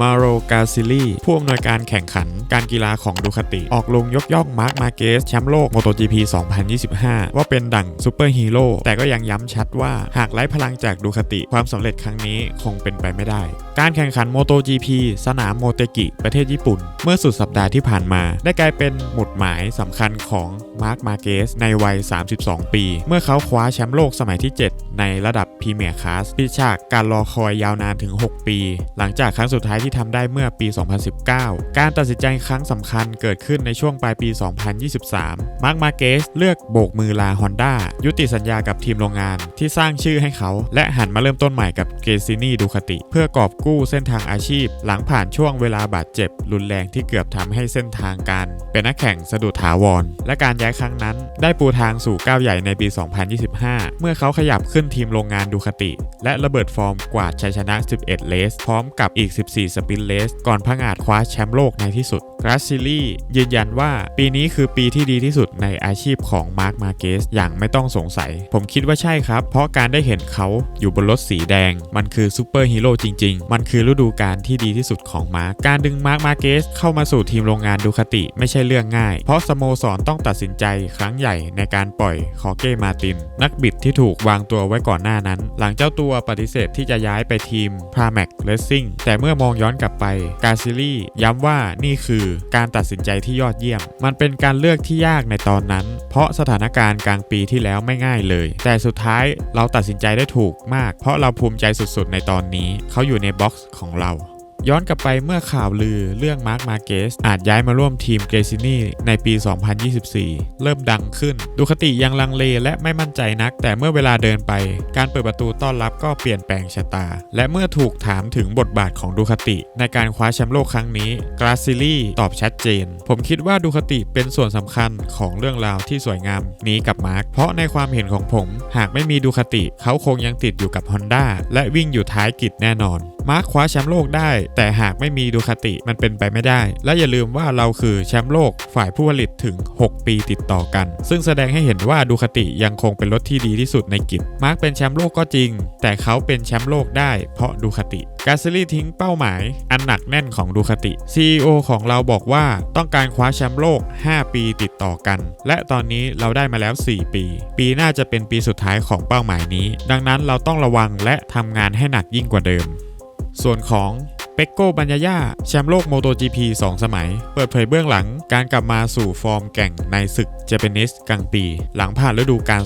มาโรกาซิลีผู้อำนวยการแข่งขันการกีฬาของดูคาติ ออกลงยกย่องมาร์คมาเกสแชมป์โลก MotoGP 2025 ว่าเป็นดั่งซูเปอร์ฮีโร่แต่ก็ยังย้ำชัดว่าหากไร้พลังจากดูคาติความสำเร็จครั้งนี้คงเป็นไปไม่ได้ การแข่งขัน MotoGP สนามโมเตกิ ประเทศญี่ปุ่น เมื่อสุดสัปดาห์ที่ผ่านมา ได้กลายเป็นหมุดหมายสำคัญของมาร์คมาเกสในวัย 32 ปี เมื่อเขาคว้าแชมป์โลกสมัยที่ 7 ในระดับพรีเมียร์คลาสปิดฉากการรอคอยยาวนานถึง 6 ปี หลังจากครั้งสุดท้ายที่ทำได้เมื่อปี 2019 การตัดสินใจครั้งสำคัญเกิดขึ้นในช่วงปลายปี 2023 มาร์คมาเกสเลือกโบกมือลาฮอนด้ายุติสัญญากับทีมโรงงานที่สร้างชื่อให้เขา และหันมาเริ่มต้นใหม่กับเกซินี่ดูคติ เพื่อกอบกู้เส้นทางอาชีพ หลังผ่านช่วงเวลาบาดเจ็บ รุนแรงที่เกือบทำให้เส้นทางการ เป็นนักแข่งสะดุดถาวร และการย้ายครั้งนั้น ได้ปูทางสู่ก้าวใหญ่ในปี 2025 เมื่อเขาขยับขึ้นทีมโรงงานดูคติ และระเบิดฟอร์มกวาดชัยชนะ 11 เลส พร้อมกับอีก 14สปินเลสก่อนพังาดคว้าแชมป์โลกในที่สุดกราซิลี่ยืนยันว่าปีนี้คือปีที่ดีที่สุดในอาชีพของมาร์คมาเกสอย่างไม่ต้องสงสัย ผมคิดว่าใช่ครับ เพราะการได้เห็นเขาอยู่บนรถสีแดง มันคือซูเปอร์ฮีโร่จริง ๆ มันคือฤดูกาลที่ดีที่สุดของมาร์คการดึงมาร์คมาเกสเข้ามาสู่ทีมโรงงานดูคติไม่ใช่เรื่องง่าย เพราะสโมสรต้องตัดสินใจครั้งใหญ่ในการปล่อยคอเก้มาติน นักบิดที่ถูกวางตัวไว้ก่อนหน้านั้น หลังเจ้าตัวปฏิเสธที่จะย้ายไปทีมพราแม็กเลสซิ่งแต่เมื่อมองย้อนกลับไป กาซิลี่ย้ำว่านี่คือการตัดสินใจที่ยอดเยี่ยม มันเป็นการเลือกที่ยากในตอนนั้น เพราะสถานการณ์กลางปีที่แล้วไม่ง่ายเลย แต่สุดท้ายเราตัดสินใจได้ถูกมาก เพราะเราภูมิใจสุดๆ ในตอนนี้ เขาอยู่ในบ็อกซ์ของเรา ย้อนกลับไปเมื่อข่าวลือเรื่องมาร์คมาเกสอาจย้ายมาร่วมทีมเกซินี่ในปี 2024 เริ่มดังขึ้น ดูคติยังลังเลและไม่มั่นใจนัก แต่เมื่อเวลาเดินไป การเปิดประตูต้อนรับก็เปลี่ยนแปลงชะตา และเมื่อถูกถามถึงบทบาทของดูคติ ในการคว้าแชมป์โลกครั้งนี้กราซิลี่ตอบชัดเจน ผมคิดว่าดูคติเป็นส่วนสำคัญของเรื่องราวที่สวยงามนี้กับมาร์คเพราะในความเห็นของผม หากไม่มีดูคติ เขาคงยังติดอยู่กับ Honda และวิ่งอยู่ท้ายกิจแน่นอนมาร์คคว้าแชมป์โลกได้ แต่หากไม่มีดูคาติมันเป็นไปไม่ได้ และอย่าลืมว่าเราคือแชมป์โลกฝ่ายผู้ผลิตถึง 6 ปีติดต่อกัน ซึ่งแสดงให้เห็นว่าดูคาติยังคงเป็นรถที่ดีที่สุดในกิจมาร์คเป็นแชมป์โลกก็จริง แต่เขาเป็นแชมป์โลกได้เพราะดูคาติกาซิลี่ทิ้งเป้าหมาย อันหนักแน่นของดูคาติ CEO ของเราบอกว่าต้องการคว้าแชมป์โลก 5 ปีติดต่อกัน และตอนนี้เราได้มาแล้ว 4 ปี ปีหน้าจะเป็นปีสุดท้ายของเป้าหมายนี้ ดังนั้นเราต้องระวังและทำงานให้หนักยิ่งกว่าเดิม ส่วนของเปกโกบัญญาย่าแชมป์โลก MotoGP 2 สมัย เปิดเผยเบื้องหลังการกลับมาสู่ฟอร์มแก่งในศึกเจแปนิสกลางปี หลังผ่านฤดูกาล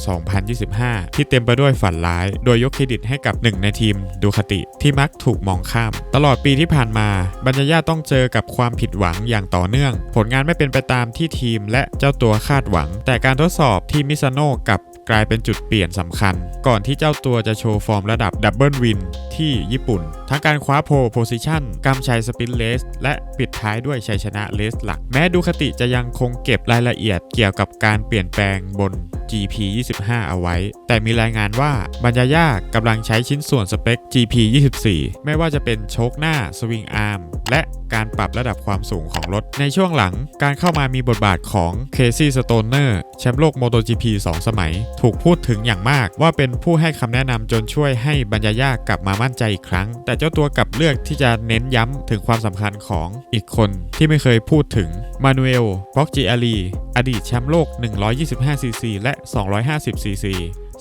2025 ที่เต็มไปด้วยฝันร้าย โดยยกเครดิตให้กับหนึ่งในทีมดูคติที่มักถูกมองข้าม ตลอดปีที่ผ่านมาบัญญาย่าต้องเจอกับความผิดหวังอย่างต่อเนื่อง ผลงานไม่เป็นไปตามที่ทีมและเจ้าตัวคาดหวัง แต่การทดสอบที่มิซาโน่กับกลายเป็นจุดเปลี่ยนสำคัญ ก่อนที่เจ้าตัวจะโชว์ฟอร์มระดับดับเบิลวินที่ญี่ปุ่นทั้งการคว้าโพโพซิชันกำชัยสปินเลส และปิดท้ายด้วยชัยชนะเลสหลัก แม้ดูคติจะยังคงเก็บรายละเอียดเกี่ยวกับการเปลี่ยนแปลงบน GP 25 เอาไว้ แต่มีรายงานว่าบัญญายากำลังใช้ชิ้นส่วนสเปค GP 24 ไม่ว่าจะเป็นโชคหน้าสวิงอาร์มและการปรับระดับความสูงของรถ ในช่วงหลังการเข้ามามีบทบาทของเคซี่สโตนเนอร์แชมป์โลก MotoGP 2 สมัย ถูกพูดถึงอย่างมากว่าเป็นผู้ให้คำแนะนำจนช่วยให้บัญญายากลับมามั่นใจอีกครั้ง แต่เจ้าตัวกลับเลือกที่จะเน้นย้ำถึงความสำคัญของอีกคนที่ไม่เคยพูดถึงมานูเอลบ็อกจิอาลีอดีตแชมป์โลก 125cc และ 250cc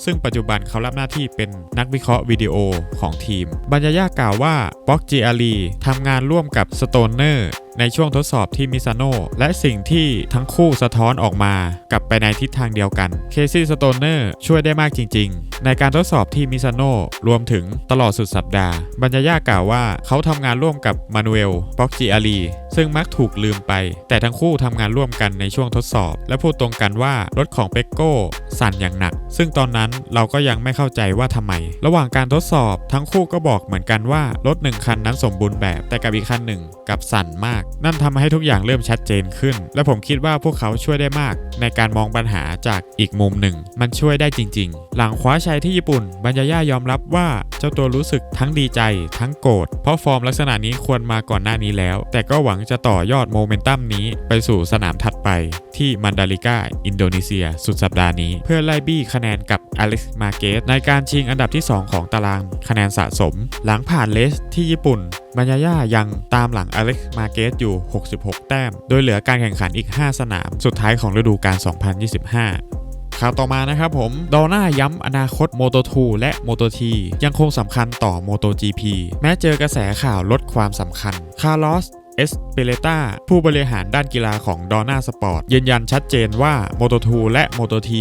ซึ่งปัจจุบันเขารับหน้าที่เป็นนักวิเคราะห์วิดีโอของทีม บรรยาย่ากล่าวว่าบ็อกจิอาลีทำงานร่วมกับสโตนเนอร์ ในช่วงทดสอบที่มิซาโนและสิ่งที่ทั้งคู่สะท้อนออกมากลับไปในทิศทางเดียวกันเคซี่สโตนเนอร์ช่วยได้มากจริง ๆ ในการทดสอบที่มิซาโนรวมถึงตลอดสุดสัปดาห์บรรยาย่ากล่าวว่าเขาทำงานร่วมกับมานูเอลบ็อกจิอาลี ซึ่งมักถูกลืมไป แต่ทั้งคู่ทำงานร่วมกันในช่วงทดสอบ และพูดตรงกันว่ารถของเปกโก้สั่นอย่างหนัก ซึ่งตอนนั้นเราก็ยังไม่เข้าใจว่าทำไม ระหว่างการทดสอบทั้งคู่ก็บอกเหมือนกันว่ารถหนึ่งคันนั้นสมบูรณ์แบบ แต่กับอีกคันหนึ่งกับสั่นมาก นั่นทำให้ทุกอย่างเริ่มชัดเจนขึ้น และผมคิดว่าพวกเขาช่วยได้มาก ในการมองปัญหาจากอีกมุมหนึ่ง มันช่วยได้จริง ๆหลังคว้าชัยที่ญี่ปุ่น บัญญาย่ายอมรับว่าเจ้าตัวรู้สึกทั้งดีใจ ทั้งโกรธ เพราะฟอร์มลักษณะนี้ควรมาก่อนหน้านี้แล้ว แต่ก็หวังจะต่อยอดโมเมนตัมนี้ไปสู่สนามถัดไป ที่มันดาลิกาอินโดนีเซีย สุดสัปดาห์นี้ เพื่อไล่บี้คะแนนกับอเล็กซ์มาเกสในการชิงอันดับที่ 2 ของตารางคะแนนสะสม หลังผ่านเลสที่ญี่ปุ่นบัญญาย่ายังตามหลังอเล็กซ์มาเกสอยู่ 66 แต้ม โดยเหลือการแข่งขันอีก 5 สนาม สุดท้ายของฤดูกาล2025 ข่าวต่อมานะครับผมดอน่าย้ำอนาคต Moto 2 และ Moto T ยังคงสำคัญต่อ Moto GP แม้เจอกระแสข่าวลดความสำคัญคาร์ลอสเอสเปเลตาผู้บริหารด้านกีฬาของดอน่าสปอร์ตยืนยันชัดเจนว่า Moto 2และ Moto T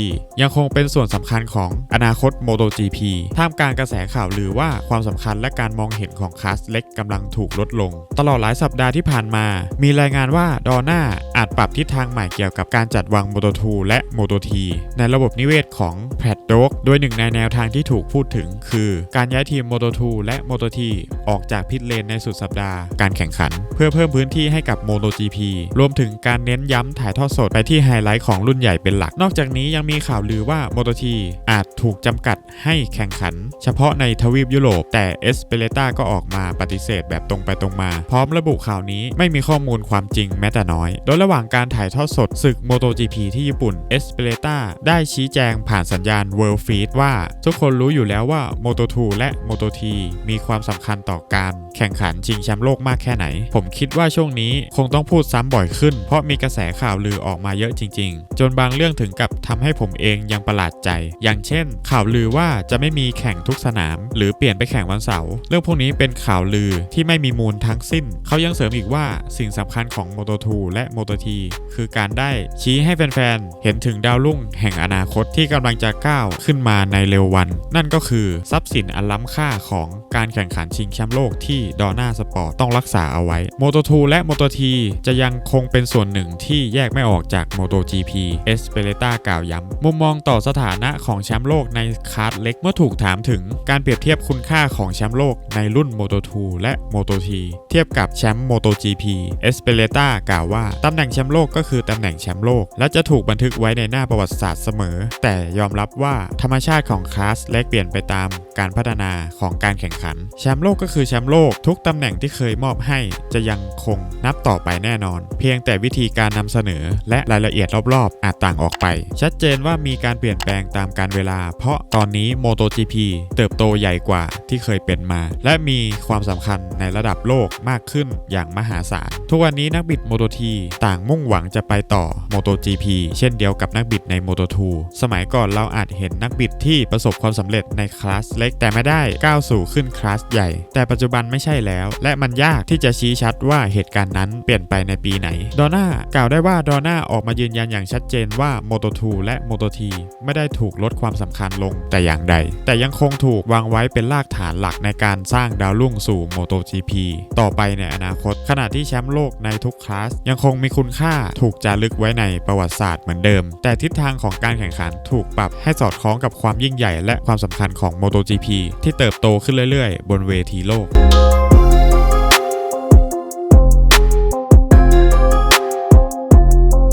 ยังคงเป็นส่วนสำคัญของอนาคต Moto GP ท่ามกลางกระแสข่าวลือว่าความสำคัญและการมองเห็นของคลาสเล็กกำลังถูกลดลง ตลอดหลายสัปดาห์ที่ผ่านมา มีรายงานว่าดอน่าอาจปรับทิศทางใหม่เกี่ยวกับการจัดวาง Moto 2และ Moto T ในระบบนิเวศของแพดโดกโดยหนึ่งในแนวทางที่ถูกพูดถึง คือการย้ายทีม Moto 2และ Moto T ออกจากพิทเลนในสุดสัปดาห์การแข่งขัน เพื่อเพิ่มพื้นที่ให้กับ MotoGP รวมถึงการเน้นย้ำถ่ายทอดสดไปที่ไฮไลท์ของรุ่นใหญ่เป็นหลัก นอกจากนี้ยังมีข่าวลือว่า Moto T อาจถูกจำกัดให้แข่งขัน เฉพาะในทวีปยุโรป แต่เอสเปเลตาก็ออกมาปฏิเสธแบบตรงไปตรงมา พร้อมระบุข่าวนี้ไม่มีข้อมูลความจริงแม้แต่น้อย โดยระหว่างการถ่ายทอดสดศึก MotoGP ที่ญี่ปุ่นเอสเปเลตาได้ชี้แจงผ่านสัญญาณ World Feed ว่าทุกคนรู้อยู่แล้วว่า Moto 2 และ Moto T มีความสำคัญต่อการแข่งขันชิงแชมป์โลกมากแค่ไหน ผมคิดว่าช่วงนี้คงต้องพูดซ้ำบ่อยขึ้น เพราะมีกระแสข่าวลือออกมาเยอะจริง ๆ จนบางเรื่องถึงกับทำให้ผมเองยังประหลาดใจ อย่างเช่น ข่าวลือว่าจะไม่มีแข่งทุกสนาม หรือเปลี่ยนไปแข่งวันเสาร์เรื่องพวกนี้เป็นข่าวลือที่ไม่มีมูลทั้งสิ้น เขายังเสริมอีกว่าสิ่งสำคัญของ Moto 2และ Moto T คือการได้ชี้ให้แฟนๆเห็นถึงดาวรุ่งแห่งอนาคตที่กำลังจะก้าวขึ้นมาในเร็ววัน นั่นก็คือทรัพย์สินอันล้ำค่าของการแข่งขันชิงแชมป์โลกที่ดอน่าสปอร์ตต้องรักษาเอาไว้ Moto 2และ Moto T จะยังคงเป็นส่วนหนึ่งที่แยกไม่ออกจาก MotoGP เอสเปเรตากล่าวย้ำมุมมองต่อสถานะของแชมป์โลกในคาร์ดเล็กเมื่อถูกถามถึงการเปรียบเทียบคุณค่าของแชมป์โลกในรุ่น Moto 2 และ Moto T เทียบกับแชมป์ MotoGP เอสเปเรตากล่าวว่าตำแหน่งแชมป์โลกก็คือตำแหน่งแชมป์โลก และจะถูกบันทึกไว้ในหน้าประวัติศาสตร์เสมอ แต่ยอมรับว่าธรรมชาติของคลาสเล็กเปลี่ยนไปตามการพัฒนาของการแข่งขัน แชมป์โลกก็คือแชมป์โลกทุกตำแหน่งที่เคยมอบให้จะยังคงนับต่อไปแน่นอน เพียงแต่วิธีการนำเสนอและรายละเอียดรอบๆ อาจต่างออกไป ชัดเจนว่ามีการเปลี่ยนแปลงตามการเวลา เพราะตอนนี้ MotoGP เติบโตใหญ่กว่าที่เคยเป็นมา และมีความสำคัญในระดับโลกมากขึ้นอย่างมหาศาลทุกวันนี้นักบิด Moto T ต่างมุ่งหวังจะไปต่อ MotoGP เช่นเดียวกับนักบิดใน Moto 2 สมัยก่อนเราอาจเห็นนักบิดที่ประสบความสำเร็จในคลาสเล็กแต่ไม่ได้ก้าวสู่ขึ้นคลาสใหญ่ แต่ปัจจุบันไม่ใช่แล้ว และมันยากที่จะชี้ชัดว่าเหตุการณ์นั้นเปลี่ยนไปในปีไหน ดอน่ากล่าวได้ว่าดอน่าออกมายืนยันอย่างชัดเจนว่า Moto 2และ Moto T ไม่ได้ถูกลดความสำคัญลงแต่อย่างใด แต่ยังคงถูกวางไว้เป็นรากฐานหลักในการสร้างดาวรุ่งสู่ MotoGP ต่อไปในอนาคต ขณะที่แชมป์โลกในทุกคลาส ยังคงมีคุณค่าถูกจารึกไว้ในประวัติศาสตร์เหมือนเดิม แต่ทิศทางของการแข่งขันถูกปรับให้สอดคล้องกับความยิ่งใหญ่และความสำคัญของโมโต GP ที่เติบโตขึ้นเรื่อยๆ บนเวทีโลก